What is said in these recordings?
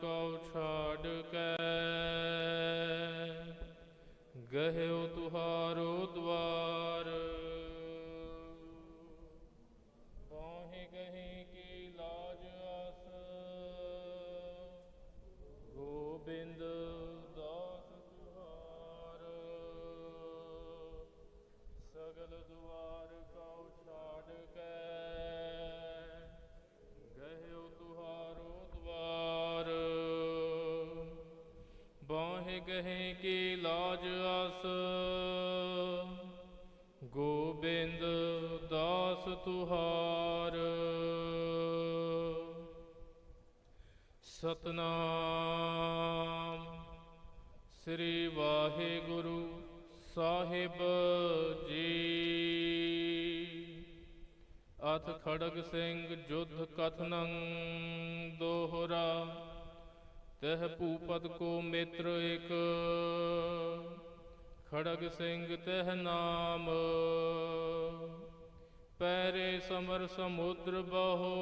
Q ਛਾੜ ਕੇ ਗਹਿਓ ਬਾਹੇ ਗਹੇ ਕੀ ਲਾਜ ਆਸ। ਗੋਬਿੰਦ ਦਾਸ ਤੁਹਾਰ। ਸਤਨਾਮ ਸ੍ਰੀ ਵਾਹਿਗੁਰੂ ਸਾਹਿਬ ਜੀ। ਅਥ ਖੜਗ ਸਿੰਘ ਜੁਧ ਕਥਨੰ ਦੋਹਰਾ। ਤਹ ਭੂਪਤ ਕੋ ਮਿੱਤਰ ਇਕ, ਖੜਗ ਸਿੰਘ ਤਹ ਨਾਮ, ਪੈਰੇ ਸਮਰ ਸਮੁੰਦਰ ਬਹੋ,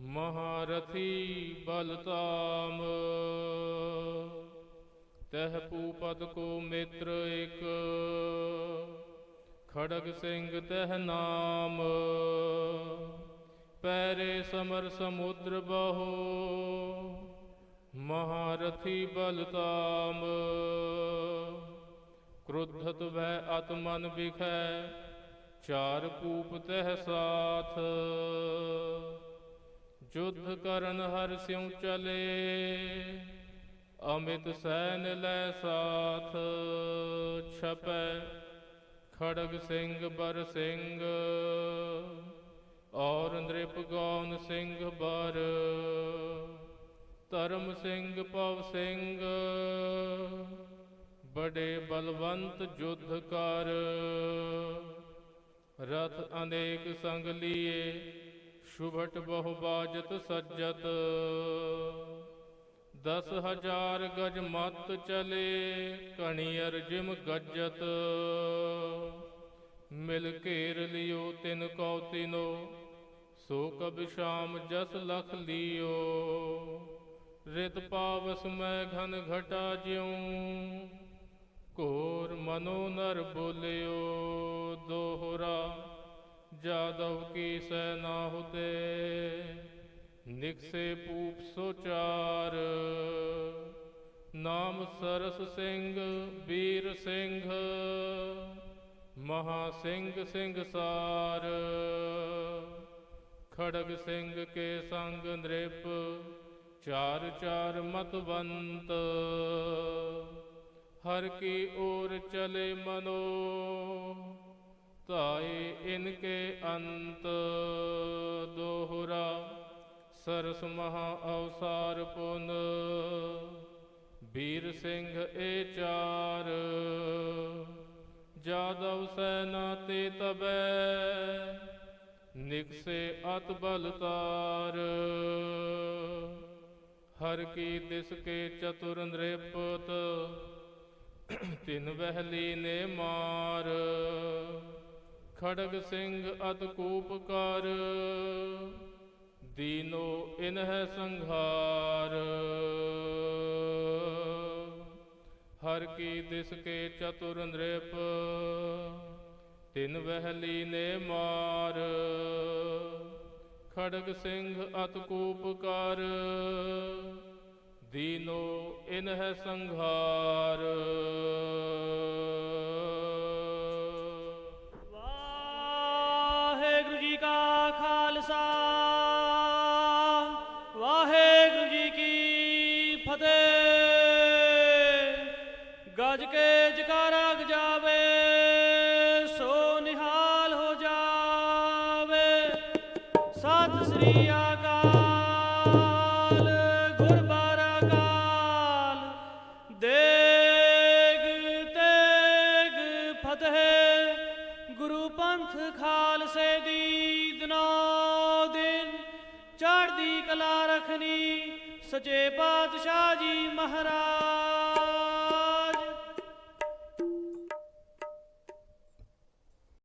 ਮਹਾਰਥੀ ਬਲਤਾਮ ਤਹ ਭੂਪਤ ਕੋ ਮਿੱਤਰ ਇਕ, ਖੜਗ ਸਿੰਘ ਤਹ ਨਾਮ ਪੈਰੇ ਸਮਰ ਸਮੁੰਦਰ ਬਹੋ, ਮਹਾਰਥੀ ਬਲਤਾਮ ਕ੍ਰੋਧਤ ਵੈ ਅਤਮਨ ਵਿਖੈ, ਚਾਰ ਕੂਪ ਤਹਿ ਸਾਥ। ਜੁਧ ਕਰਨ ਹਰ ਸਿਉ ਚਲੇ, ਅਮਿਤ ਸੈਨ ਲੈ ਸਾਥ। ਛਪੈ ਖੜਗ ਸਿੰਘ ਬਰ ਸਿੰਘ ਔਰ ਨ੍ਰਿਪ ਗੌਨ ਸਿੰਘ ਬਰ, ਧਰਮ ਸਿੰਘ ਪਵ ਸਿੰਘ, ਬੜੇ ਬਲਵੰਤ ਜੁਧ ਕਰ। ਰਥ ਅਨੇਕ ਸੰਗ ਲੀਏ, ਸ਼ੁਭਟ ਬਹੁ ਬਾਜਤ ਸੱਜਤ। ਦਸ ਹਜ਼ਾਰ ਗਜ ਮਤ ਚਲੇ, ਕਣੀਅਰ ਜਿਮ ਗੱਜਤ। ਮਿਲ ਘੇਰ ਲਿਓ ਤਿਨ ਕਉ ਤਿਨੋ, ਸੋ ਕਬ ਸ਼ਾਮ ਜਸ ਲਖ ਲਿਓ। ਰਿਤ ਪਾਵਸ ਮੈਂ ਘਨ ਘਟਾ ਜਿਉ ਕੋਰ ਮਨੋ ਨਰ ਬੋਲਿਓ। ਦੋਹਰਾ ਜਾਦਵ ਕੀ ਸੈਨਾ ਹੁਤੇ, ਨਿਕਸੇ ਪੂਪ ਸੋਚਾਰ ਨਾਮ ਸਰਸ ਸਿੰਘ ਵੀਰ ਸਿੰਘ ਮਹਾ ਸਿੰਘ ਸਿੰਘ ਸਾਰ, ਖੜਗ ਸਿੰਘ ਕੇ ਸੰਗ ਨ੍ਰਿਪ, ਚਾਰ ਚਾਰ ਮਤਵੰਤ ਹਰ ਕੀ ਓਰ ਚਲੇ ਮਨੋ, ਧਾਏ ਇਨਕੇ ਅੰਤ। ਦੋਹਰਾ ਸਰਸ ਮਹਾ ਅਵਸਾਰ ਪੁਨ, ਵੀਰ ਸਿੰਘ ਏ ਚਾਰ। ਜਾਦਵ ਸੈਨਾ ਤੇ ਤਬੈ, ਨਿਕਸੇ ਅਤ ਬਲ ਤਾਰ। ਹਰ ਕੀ ਦਿਸ ਕੇ ਚਤੁਰ ਨ੍ਰਿਪਤ, ਤਿਨ ਵਹਿਲੀ ਨੇ ਮਾਰ। ਖੜਗ ਸਿੰਘ ਅਤ ਕੂਪ ਕਰ, ਦੀਨੋ ਇਨਹਿ ਸੰਘਾਰ। ਹਰ ਕੀ ਦਿਸ ਕੇ ਚਤੁਰ ਨ੍ਰਿਪ, ਤਿਨ ਵਹਿਲੀ ਨੇ ਮਾਰ। ਖੜਗ ਸਿੰਘ ਅਤ ਕੂਪ ਕਰ, ਦੀਨੋ ਇਨਹਿ ਸੰਘਾਰ। ਵਾਹਿਗੁਰੂ ਜੀ ਕਾ ਖਾਲਸਾ, ਵਾਹਿਗੁਰੂ ਜੀ ਕੀ ਫਤਿਹ। ਗੱਜ ਕੇ ਜਕਾਰਾ ਗਜਾਵੇ ਸੋ ਨਿਹਾਲ ਹੋ ਜਾਵੇ। ਸਤਿ ਸ੍ਰੀ ਅਕਾਲ, ਗੁਰ ਬਾਰਾਕਾਲ ਦੇਗ ਤੇਗ ਫਤਿਹ, ਗੁਰੂ ਪੰਥ ਖਾਲਸੇ ਦੀ ਦਿਨੋ ਦਿਨ। ਚੜ੍ਹਦੀ ਕਲਾ ਰਖਨੀ, ਸਚੇ ਪਾਤਸ਼ਾਹ ਜੀ ਮਹਾਰਾਜ।